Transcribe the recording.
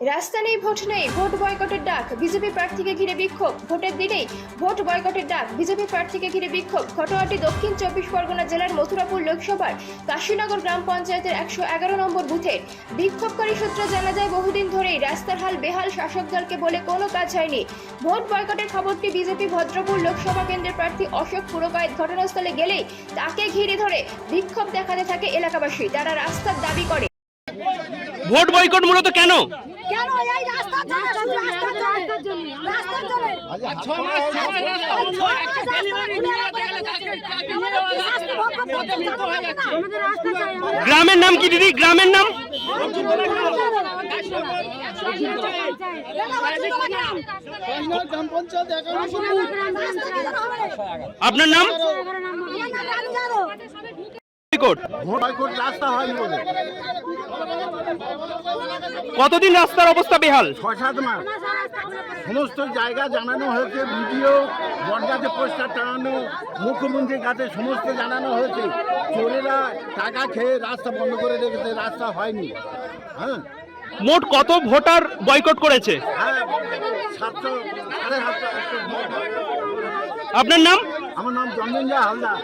রাস্তা নেই, ভোট নেই, ভোট বয়কটের ডাক, বিজেপি প্রার্থীকে ঘিরে বিক্ষোভ, ভোটের দিনেই ভোট বয়কটের ডাক, বিজেপি প্রার্থীকে ঘিরে বিক্ষোভ, ঘটনাটি দক্ষিণ চব্বিশ পরগনা জেলার মথুরাপুর লোকসভার কাশীনগর গ্রাম পঞ্চায়েতের একশো এগারো নম্বর বুথের বিক্ষোভকারী সূত্রে জানা যায়, বহুদিন ধরেই রাস্তার হাল বেহাল শাসক দলকে বলে কোনো কাজ হয়নি। ভোট বয়কটের খবরটি বিজেপি ভদ্রপুর লোকসভা কেন্দ্রের প্রার্থী অশোক পুরকায়েত ঘটনাস্থলে গেলেই তাকে ঘিরে ধরে বিক্ষোভ দেখাতে থাকে এলাকাবাসী। তারা রাস্তার দাবি করে। ভোট বয়কট মূলত কেন? কেন এই রাস্তার জন্য? শুধু রাস্তার জন্য। রাস্তার জন্য। আমাদের রাস্তা চাই গ্রামের নাম কি দিদি? গ্রামের নাম? আপনার নাম? রাস্তা হয়নি বলে। কতদিন রাস্তার অবস্থা বেহাল? ছয় সাত মাস। সমস্ত জায়গা জানানো হয়েছে ভিডিও বটগাছে পোস্টার টানানো মুখ্যমন্ত্রীর কাছে সমস্ত জানানো হয়েছে। চোরেরা টাকা খেয়ে রাস্তা বন্ধ করে রেখেছে রাস্তা হয়নি। হ্যাঁ? মোট কত ভোটার বয়কট করেছে? হ্যাঁ। আপনার নাম? আমার নাম জন্মঞ্জয় হালদার।